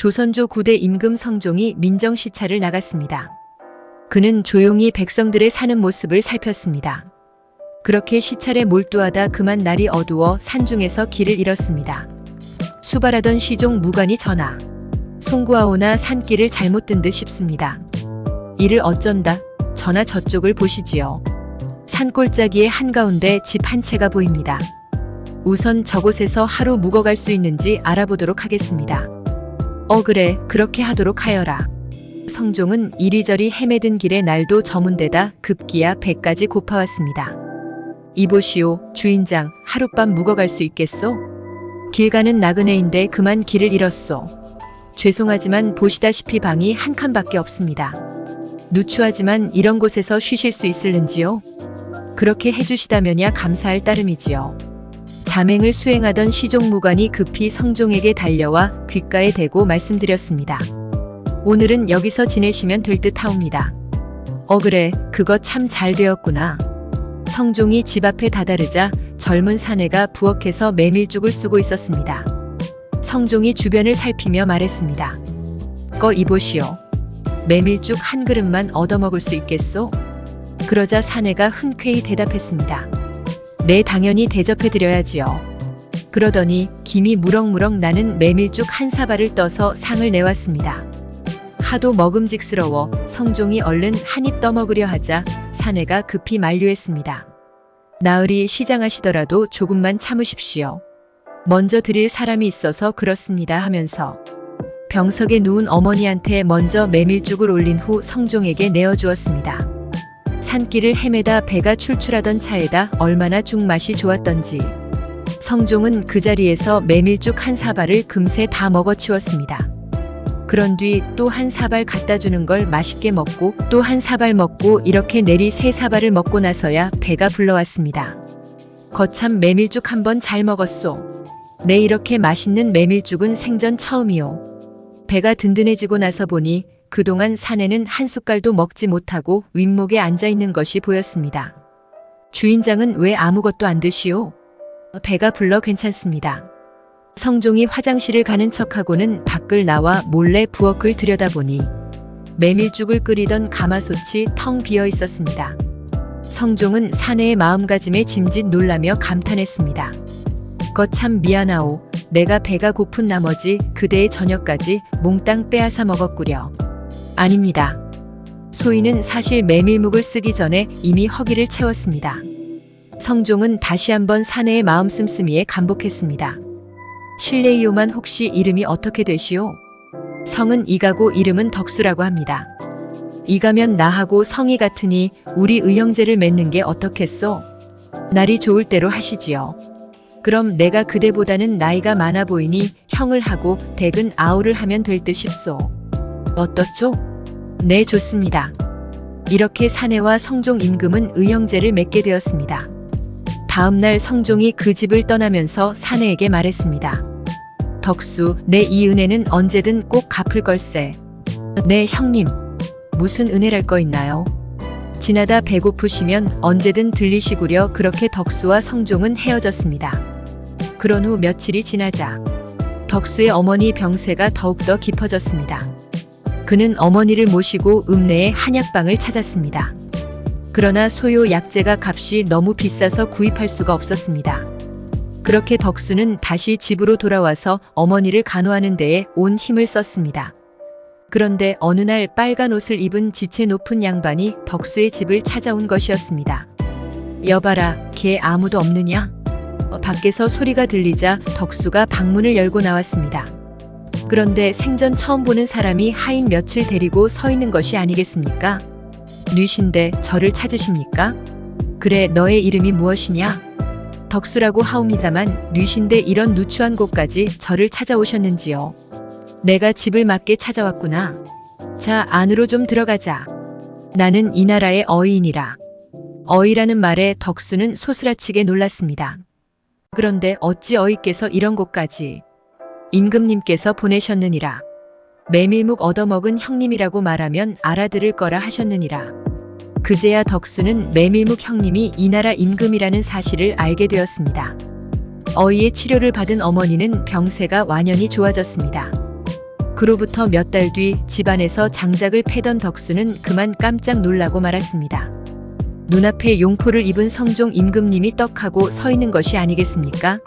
조선조 9대 임금 성종이 민정 시찰을 나갔습니다. 그는 조용히 백성들의 사는 모습을 살폈습니다. 그렇게 시찰에 몰두하다 그만 날이 어두워 산중에서 길을 잃었습니다. 수발하던 시종 무관이 전하. 송구하오나 산길을 잘못 든 듯 싶습니다. 이를 어쩐다. 전하 저쪽을 보시지요. 산골짜기의 한가운데 집 한 채가 보입니다. 우선 저곳에서 하루 묵어갈 수 있는지 알아보도록 하겠습니다. 어 그래 그렇게 하도록 하여라. 성종은 이리저리 헤매든 길에 날도 저문대다 급기야 배까지 고파왔습니다. 이보시오 주인장 하룻밤 묵어갈 수 있겠소? 길 가는 나그네인데 그만 길을 잃었소. 죄송하지만 보시다시피 방이 한 칸밖에 없습니다. 누추하지만 이런 곳에서 쉬실 수 있을는지요? 그렇게 해주시다면야 감사할 따름이지요. 자맹을 수행하던 시종무관이 급히 성종에게 달려와 귓가에 대고 말씀드렸습니다. 오늘은 여기서 지내시면 될 듯 하옵니다. 어 그래 그거 참 잘 되었구나. 성종이 집 앞에 다다르자 젊은 사내가 부엌에서 메밀죽을 쓰고 있었습니다. 성종이 주변을 살피며 말했습니다. 꺼 이보시오. 메밀죽 한 그릇만 얻어먹을 수 있겠소? 그러자 사내가 흔쾌히 대답했습니다. 네, 당연히 대접해드려야지요. 그러더니 김이 무럭무럭 나는 메밀죽 한 사발을 떠서 상을 내왔습니다. 하도 먹음직스러워 성종이 얼른 한 입 떠먹으려 하자 사내가 급히 만류했습니다. 나으리 시장하시더라도 조금만 참으십시오. 먼저 드릴 사람이 있어서 그렇습니다 하면서 병석에 누운 어머니한테 먼저 메밀죽을 올린 후 성종에게 내어주었습니다. 산길을 헤매다 배가 출출하던 차에다 얼마나 죽 맛이 좋았던지 성종은 그 자리에서 메밀죽 한 사발을 금세 다 먹어치웠습니다. 그런 뒤 또 한 사발 갖다 주는 걸 맛있게 먹고 또 한 사발 먹고 이렇게 내리 세 사발을 먹고 나서야 배가 불러왔습니다. 거참 메밀죽 한 번 잘 먹었소. 내 이렇게 맛있는 메밀죽은 생전 처음이요. 배가 든든해지고 나서 보니 그동안 사내는 한 숟갈도 먹지 못하고 윗목에 앉아 있는 것이 보였습니다. 주인장은 왜 아무것도 안 드시오? 배가 불러 괜찮습니다. 성종이 화장실을 가는 척하고는 밖을 나와 몰래 부엌을 들여다보니 메밀죽을 끓이던 가마솥이 텅 비어 있었습니다. 성종은 사내의 마음가짐에 짐짓 놀라며 감탄했습니다. 거참 미안하오. 내가 배가 고픈 나머지 그대의 저녁까지 몽땅 빼앗아 먹었구려. 아닙니다. 소인은 사실 메밀묵을 쓰기 전에 이미 허기를 채웠습니다. 성종은 다시 한번 사내의 마음 씀씀이에 감복했습니다. 실례이오만 혹시 이름이 어떻게 되시오? 성은 이가고 이름은 덕수라고 합니다. 이가면 나하고 성이 같으니 우리 의형제를 맺는 게 어떻겠소? 날이 좋을 대로 하시지요. 그럼 내가 그대보다는 나이가 많아 보이니 형을 하고 댁은 아우를 하면 될 듯 싶소. 어떻소? 네, 좋습니다. 이렇게 사내와 성종 임금은 의형제를 맺게 되었습니다. 다음 날 성종이 그 집을 떠나면서 사내에게 말했습니다. 덕수, 내 이 은혜는 언제든 꼭 갚을 걸세. 네, 형님. 무슨 은혜랄 거 있나요? 지나다 배고프시면 언제든 들리시구려 그렇게 덕수와 성종은 헤어졌습니다. 그런 후 며칠이 지나자 덕수의 어머니 병세가 더욱더 깊어졌습니다. 그는 어머니를 모시고 읍내의 한약방을 찾았습니다. 그러나 소요 약재가 값이 너무 비싸서 구입할 수가 없었습니다. 그렇게 덕수는 다시 집으로 돌아와서 어머니를 간호하는 데에 온 힘을 썼습니다. 그런데 어느 날 빨간 옷을 입은 지체 높은 양반이 덕수의 집을 찾아온 것이었습니다. 여봐라, 걔 아무도 없느냐? 어, 밖에서 소리가 들리자 덕수가 방문을 열고 나왔습니다. 그런데 생전 처음 보는 사람이 하인 며칠 데리고 서 있는 것이 아니겠습니까? 뉘신데 저를 찾으십니까? 그래, 너의 이름이 무엇이냐? 덕수라고 하옵니다만 뉘신데 이런 누추한 곳까지 저를 찾아오셨는지요? 내가 집을 맞게 찾아왔구나. 자, 안으로 좀 들어가자. 나는 이 나라의 어이인이라. 어이라는 말에 덕수는 소스라치게 놀랐습니다. 그런데 어찌 어이께서 이런 곳까지 임금님께서 보내셨느니라. 메밀묵 얻어먹은 형님이라고 말하면 알아들을 거라 하셨느니라. 그제야 덕수는 메밀묵 형님이 이 나라 임금이라는 사실을 알게 되었습니다. 어이의 치료를 받은 어머니는 병세가 완연히 좋아졌습니다. 그로부터 몇 달 뒤 집안에서 장작을 패던 덕수는 그만 깜짝 놀라고 말았습니다. 눈앞에 용포를 입은 성종 임금님이 떡하고 서 있는 것이 아니겠습니까?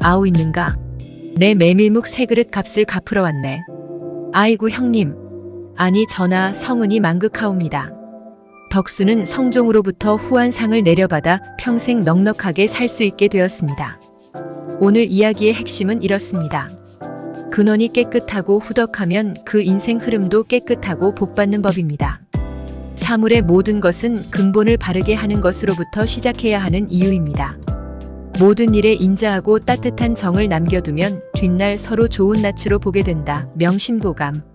아우 있는가? 내 메밀묵 세 그릇 값을 갚으러 왔네. 아이고 형님. 아니 전하 성은이 만극하옵니다. 덕수는 성종으로부터 후한상을 내려받아 평생 넉넉하게 살 수 있게 되었습니다. 오늘 이야기의 핵심은 이렇습니다. 근원이 깨끗하고 후덕하면 그 인생 흐름도 깨끗하고 복받는 법입니다. 사물의 모든 것은 근본을 바르게 하는 것으로부터 시작해야 하는 이유입니다. 모든 일에 인자하고 따뜻한 정을 남겨두면 뒷날 서로 좋은 낯으로 보게 된다. 명심보감.